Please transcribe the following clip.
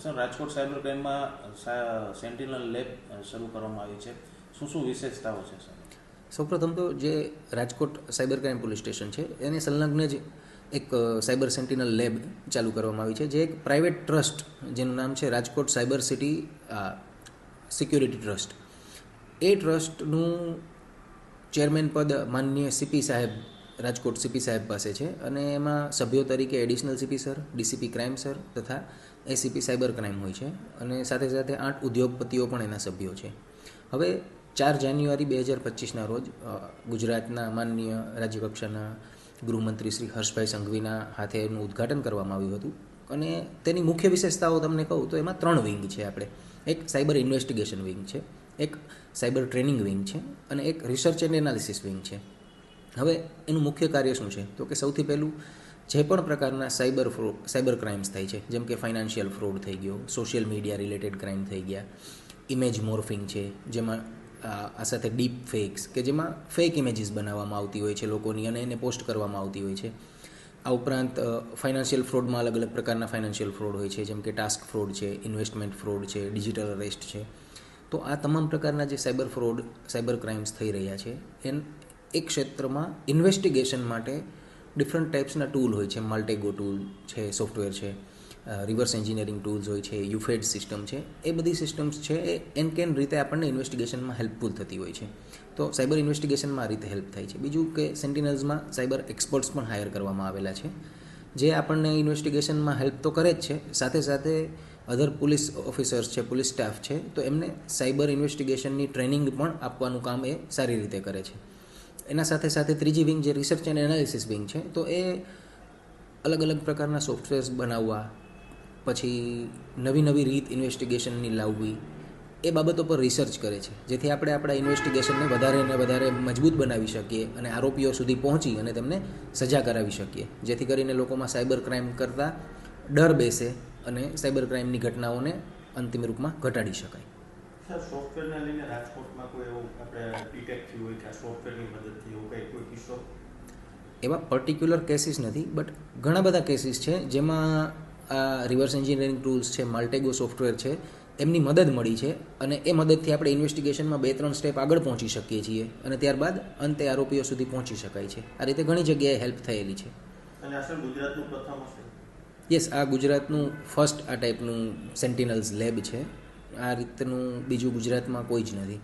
Sir Rajkot cyber ક્રાઇમમાં sentinel lab શરૂ કરવામાં આવી છે. શું શું વિશેષતાઓ છે સર સૌપ્રથમ તો જે Rajkot cyber crime police station છે, એને સંલગ્ન જ એક સાયબર સેન્ટિનલ લેબ ચાલુ કરવામાં આવી છે, જે એક પ્રાઇવેટ ટ્રસ્ટ, જેનું નામ છે Rajkot cyber city security trust. એ ટ્રસ્ટનું ચેરમેન પદ માનનીય સીપી સાહેબ રાજકોટ સીપી સાહેબ પાસે છે અને એમાં સભ્યો તરીકે additional CP sir DCP crime sir તથા એસીપી સાયબર ક્રાઇમ હોય છે અને સાથે સાથે આઠ ઉદ્યોગપતિઓ પણ એના સભ્યો છે. હવે ચાર જાન્યુઆરી બે હજાર પચીસના રોજ ગુજરાતના માનનીય રાજ્યકક્ષાના ગૃહમંત્રી શ્રી હર્ષભાઈ સંઘવીના હાથે એનું ઉદ્ઘાટન કરવામાં આવ્યું હતું અને તેની મુખ્ય વિશેષતાઓ તમને કહું તો એમાં ત્રણ વિંગ છે આપણે. એક સાયબર ઇન્વેસ્ટિગેશન વિંગ છે, એક સાયબર ટ્રેનિંગ વિંગ છે અને એક રિસર્ચ એન્ડ એનાલિસિસ વિંગ છે. હવે એનું મુખ્ય કાર્ય શું છે? તો કે સૌથી પહેલું જે પણ પ્રકારના સાયબર ફ્રોડ સાયબર ક્રાઇમ્સ થાય છે, જેમ કે ફાઇનાન્શિયલ ફ્રોડ થઈ ગયો, સોશિયલ મીડિયા રિલેટેડ ક્રાઇમ થઈ ગયા, ઇમેજ મોર્ફિંગ છે, જેમાં, આ સાથે ડીપ ફેક્સ, કે જેમાં ફેક ઇમેજીસ બનાવવામાં આવતી હોય છે લોકોની અને એને પોસ્ટ કરવામાં આવતી હોય છે. આ ઉપરાંત ફાઇનાન્શિયલ ફ્રોડમાં અલગ અલગ પ્રકારના ફાઇનાન્શિયલ ફ્રોડ હોય છે, જેમ કે ટાસ્ક ફ્રોડ છે, ઇન્વેસ્ટમેન્ટ ફ્રોડ છે, ડિજિટલ અરેસ્ટ છે. તો આ તમામ પ્રકારના જે સાયબર ફ્રોડ, સાયબર ક્રાઇમ્સ થઈ રહ્યા છે, એન એક ક્ષેત્રમાં ઇન્વેસ્ટિગેશન માટે ડિફરન્ટ ટાઈપ્સના ટૂલ હોય છે. માલ્ટેગો ટૂલ છે સોફ્ટવેર છે રિવર્સ એન્જિનિયરિંગ ટૂલ્સ હોય છે યુફેડ સિસ્ટમ છે. એ બધી સિસ્ટમ્સ છે એ એન કેન રીતે આપણને ઇન્વેસ્ટિગેશનમાં હેલ્પફુલ થતી હોય છે. તો સાયબર ઇન્વેસ્ટિગેશનમાં આ રીતે હેલ્પ થાય છે. બીજું કે સેન્ટિનલ્સમાં સાયબર એક્સપર્ટ્સ પણ હાયર કરવામાં આવેલા છે. જે આપણને ઇન્વેસ્ટિગેશનમાં હેલ્પ તો કરે જ છે. સાથે સાથે અધર પોલીસ ઓફિસર્સ છે પોલીસ સ્ટાફ છે, તો એમને સાયબર ઇન્વેસ્ટિગેશનની ટ્રેનિંગ પણ આપવાનું કામ એ સારી રીતે કરે છે. એના સાથે સાથે ત્રીજી વિંગ જે રિસર્ચ એન્ડ એનાલિસિસ વિંગ છે, તો એ અલગ અલગ પ્રકારના સોફ્ટવેર્સ બનાવવા, પછી નવી નવી રીત ઇન્વેસ્ટિગેશનની લાવવી, એ બાબતો પર રિસર્ચ કરે છે. જેથી આપણે આપણા ઇન્વેસ્ટિગેશનને વધારે ને વધારે મજબૂત બનાવી શકીએ અને આરોપીઓ સુધી પહોંચી અને તેમને સજા કરાવી શકીએ. જેથી કરીને લોકોમાં સાયબર ક્રાઇમ કરતાં ડર બેસે અને સાયબર ક્રાઇમની ઘટનાઓને અંતિમ રૂપમાં ઘટાડી શકાય. સર સોફ્ટવેરને લઈને રાજકોટમાં કોઈ એવું આપણે ડિટેક્ટ થયું હોય કે આ સોફ્ટવેરની મદદથી એવું કંઈ કોઈ કિસ્સો? એવા પર્ટિક્યુલર કેસીસ નથી બટ ઘણા બધા કેસીસ છે જેમાં આ રિવર્સ એન્જિનિયરિંગ ટૂલ્સ છે માલ્ટેગો સોફ્ટવેર છે એમની મદદ મળી છે અને એ મદદથી આપણે ઇન્વેસ્ટિગેશનમાં બે ત્રણ સ્ટેપ આગળ પહોંચી શકીએ છીએ અને ત્યારબાદ અંતે આરોપીઓ સુધી પહોંચી શકાય છે. આ રીતે ઘણી જગ્યાએ હેલ્પ થયેલી છે. યસ આ ગુજરાતનું ફર્સ્ટ આ ટાઈપનું સેન્ટિનલ્સ લેબ છે. આ રીતનું બીજું ગુજરાતમાં કોઈ જ નથી.